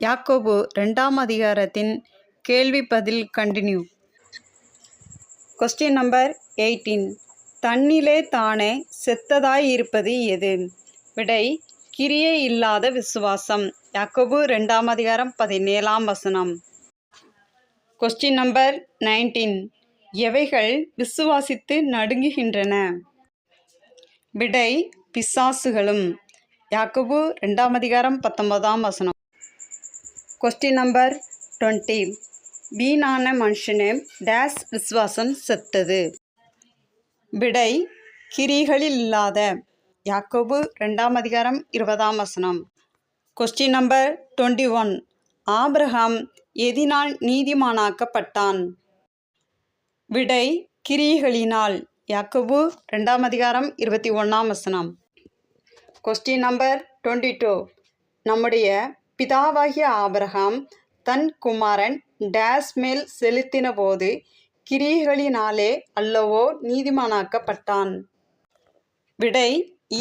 யாக்கோபு ரெண்டாம் அதிகாரத்தின் கேள்வி பதில் கண்டினியூ கொஸ்டின் நம்பர் எயிட்டீன் தன்னிலே தானே செத்ததாய் இருப்பது எது? விடை கிரியே இல்லாத விசுவாசம். யாக்கோபு ரெண்டாம் அதிகாரம் பதினேழாம் வசனம். கொஸ்டின் நம்பர் நைன்டீன் எவைகள் விசுவாசித்து நடுங்குகின்றன? விடை பிசாசுகளும். யாக்கோபு ரெண்டாம் அதிகாரம் பத்தொன்பதாம் வசனம். கொஸ்டின் நம்பர் டுவெண்ட்டி வீணான மனுஷனே டேஸ் விஸ்வாசம் செத்தது. விடை கிரிகளில் இல்லாத யாக்கோபு ரெண்டாம் அதிகாரம் இருபதாம் வசனம். Question number twenty one Abraham எதினால் நீதிமானாக்கப்பட்டான்? விடை கிரிகளினால். யாக்கோபு ரெண்டாம் அதிகாரம் இருபத்தி ஒன்றாம் வசனம். கொஸ்டின் நம்பர் டுவெண்ட்டி டூ நம்முடைய பிதாவாகிய ஆபிரகாம் தன் குமாரன் டேஸ் மேல் செலுத்தின போது கிரியைகளினாலே அல்லவோ நீதிமானாக்கப்பட்டான். விடை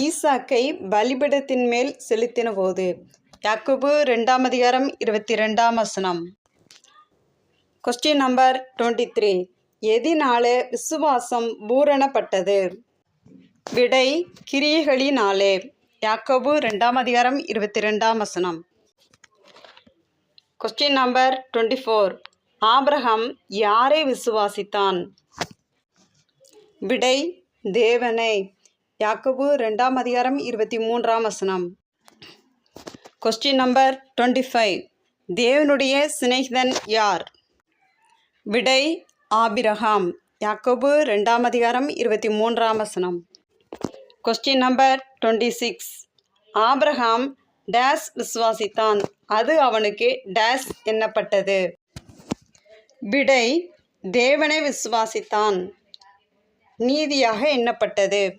ஈசாக்கை பலிபிடத்தின் மேல் செலுத்தின போது யாக்குபு ரெண்டாம் அதிகாரம் இருபத்தி ரெண்டாம் வசனம். கொஸ்டின் நம்பர் டுவெண்ட்டி த்ரீ எதினாலே விசுவாசம் பூரணப்பட்டது? விடை கிரியைகளினாலே யாக்கோபு ரெண்டாம் அதிகாரம் இருபத்தி ரெண்டாம் வசனம். Question number twenty four Abraham யாரை விசுவாசித்தான்? விடை தேவனை. யாக்கபு ரெண்டாம் அதிகாரம் இருபத்தி மூன்றாம் வசனம். கொஸ்டின் நம்பர் டுவெண்ட்டி ஃபைவ் தேவனுடைய சிநேகிதன் யார்? விடை ஆபிரகாம். யாக்கோபு ரெண்டாம் அதிகாரம் இருபத்தி மூன்றாம் வசனம். Question number twenty six Abraham days விசுவாசித்தான். அது அவனுக்கு டேஸ் எண்ணப்பட்டது விடை தேவனை விசுவாசித்தான். நீதியாக எண்ணப்பட்டது.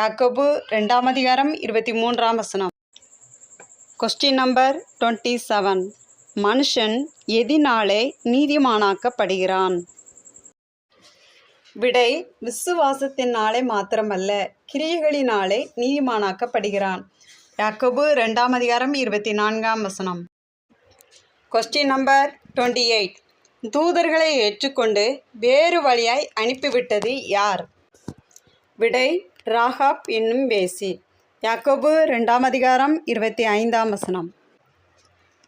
யாக்கோபு ரெண்டாம் அதிகாரம் இருபத்தி மூன்றாம் வசனம். கொஸ்டின் நம்பர் டுவெண்ட்டி செவன் மனுஷன் எதினாலே நீதிமானாக்கப்படுகிறான். விடை விசுவாசத்தினாலே மாத்திரமல்ல கிரியைகளினாலே நீதிமானாக்கப்படுகிறான். யாக்கோபு ரெண்டாம் அதிகாரம் இருபத்தி நான்காம் வசனம். கொஸ்டின் நம்பர் டுவெண்ட்டி எயிட் தூதர்களை ஏற்றுக்கொண்டு வேறு வழியாய் அனுப்பிவிட்டது யார்? விடை ராகாப் என்னும் வேசி. யாக்கோபு ரெண்டாம் அதிகாரம் இருபத்தி ஐந்தாம் வசனம்.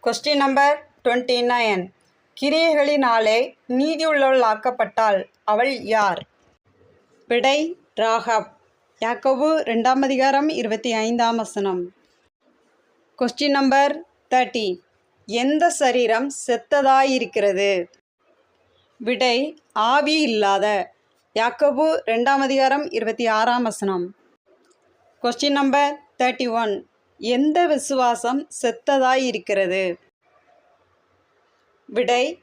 கொஸ்டின் நம்பர் டுவெண்ட்டி நைன் கிரியைகளினாலே நீதியுள்ளவளாக்கப்பட்டாள் அவள் யார்? விடை ராகாப். யாக்கோபு ரெண்டாம் அதிகாரம் இருபத்தி ஐந்தாம் வசனம். கொஸ்டின் நம்பர் தேர்ட்டி எந்த சரீரம் செத்ததாயிருக்கிறது? விடை ஆவி இல்லாத. யாக்கபு ரெண்டாம் அதிகாரம் இருபத்தி ஆறாம் வசனம். கொஸ்டின் நம்பர் தேர்ட்டி ஒன் எந்த விசுவாசம் செத்ததாயிருக்கிறது? விடை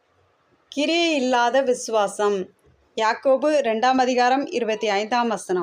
கிரியை இல்லாத விசுவாசம். யாக்கோபு ரெண்டாம் அதிகாரம் இருபத்தி ஐந்தாம் வசனம்.